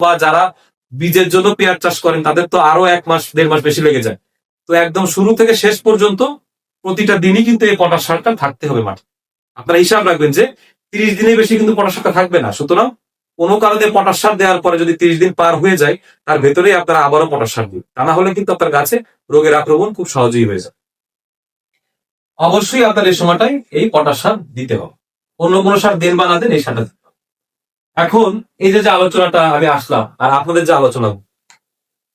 বা যারা বীজের জন্য পেঁয়াজ চাষ করেন, তাদের তো আরও এক মাস, দেড় মাস বেশি লেগে যায়। তো একদম শুরু থেকে শেষ পর্যন্ত প্রতিটা দিনই কিন্তু এই পটাশ সারটা থাকতে হবে মাঠে। আপনারা হিসাব রাখবেন যে তিরিশ দিনের বেশি কিন্তু পটাশ সারটা থাকবে না। সুতরাং কোনো কারণে পটাশ সার দেওয়ার পরে যদি তিরিশ দিন পার হয়ে যায়, তার ভেতরেই আপনারা আবারও পটাশ সার দিন। তা না হলে কিন্তু আপনার গাছে রোগের আক্রমণ খুব সহজেই হয়ে যায়। অবশ্যই আপনার এই সময়টাই এই পটাশ সার দিতে হবে। অন্য কোনো সার দেন বা না দেন, এই সারটা। এখন এই যে যে আলোচনাটা আমি আসলাম, আর আপনাদের যে আলোচনা,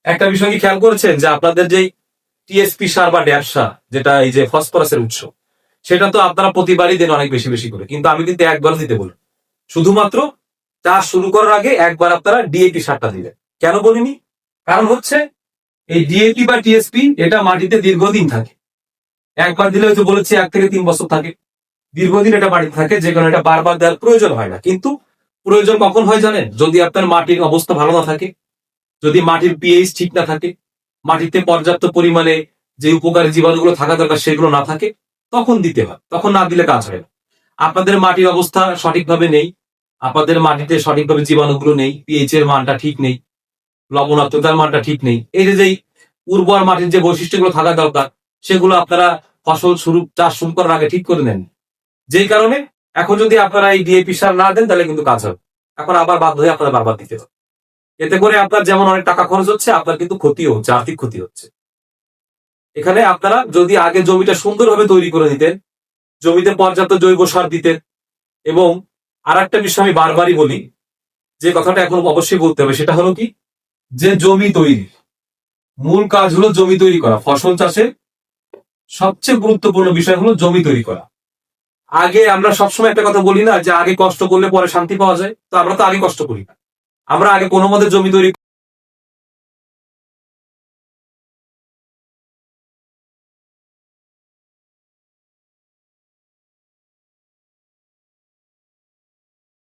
একটা বিষয় কি খেয়াল করেছেন যে আপনাদের যে টিএসপি সার বা ড্যাপ সার, যেটা এই যে ফসফরাসের উৎস, সেটা তো আপনারা প্রতিবারই দেন অনেক বেশি বেশি করে, কিন্তু আমি কিন্তু একবার দিতে বলি শুধুমাত্র চাষ শুরু করার আগে একবার আপনারা ডিএপি সারটা দিবেন কেন বলিনি? কারণ হচ্ছে এই ডিএপি বা টিএসপি এটা মাটিতে দীর্ঘদিন থাকে। একবার দিলে হয়তো বলেছি এক থেকে তিন বছর থাকে। দীর্ঘদিন এটা মাটিতে থাকে, যে কারণে এটা বারবার দেওয়ার প্রয়োজন হয় না। কিন্তু প্রয়োজন কখন হয় জানেন? যদি আপনার মাটির অবস্থা ভালো না থাকে, যদি মাটির পিএইচ ঠিক না থাকে, মাটিতে পর্যাপ্ত পরিমাণে যে উপকারী জীবাণুগুলো থাকা দরকার সেগুলো না থাকে, তখন দিতে হয়। তখন না দিলে কাজ হয় না। আপনাদের মাটির অবস্থা সঠিকভাবে নেই, আপনাদের মাটিতে সঠিকভাবে জীবাণুগুলো নেই পিএইচ এর মানটা ঠিক নেই, লবণাক্ততার মানটা ঠিক নেই। এই যে যেই উর্বর মাটির যে বৈশিষ্ট্যগুলো থাকা দরকার, সেগুলো আপনারা ফসল শুরু, চাষ শুরু করার আগে ঠিক করে নেন। যেই কারণে এখন যদি আপনারা এই ডিএপি সার না দেন, তাহলে কিন্তু কাজ হবে। এখন আবার বাধ্য হয়ে আপনারা বারবার দিতে হবে। এতে করে আপনার যেমন অনেক টাকা খরচ হচ্ছে, আপনার কিন্তু ক্ষতিও হচ্ছে, আর্থিক ক্ষতি হচ্ছে। এখানে আপনারা যদি আগে জমিটা সুন্দরভাবে তৈরি করে দিতেন, জমিতে পর্যাপ্ত জৈব সার দিতেন, এবং আর একটা বিষয় আমি বারবারই বলি, যে কথাটা এখন অবশ্যই বলতে হবে, সেটা হলো কি? যে জমি তৈরি, মূল কাজ হলো জমি তৈরি করা। ফসল চাষে সবচেয়ে গুরুত্বপূর্ণ বিষয় হলো জমি তৈরি করা। আগে আমরা সবসময় একটা কথা বলি না যে আগে কষ্ট করলে পরে শান্তি পাওয়া যায়। তো আমরা তো আগে কষ্ট করি না। আমরা আগে কোনো মতে জমি তৈরি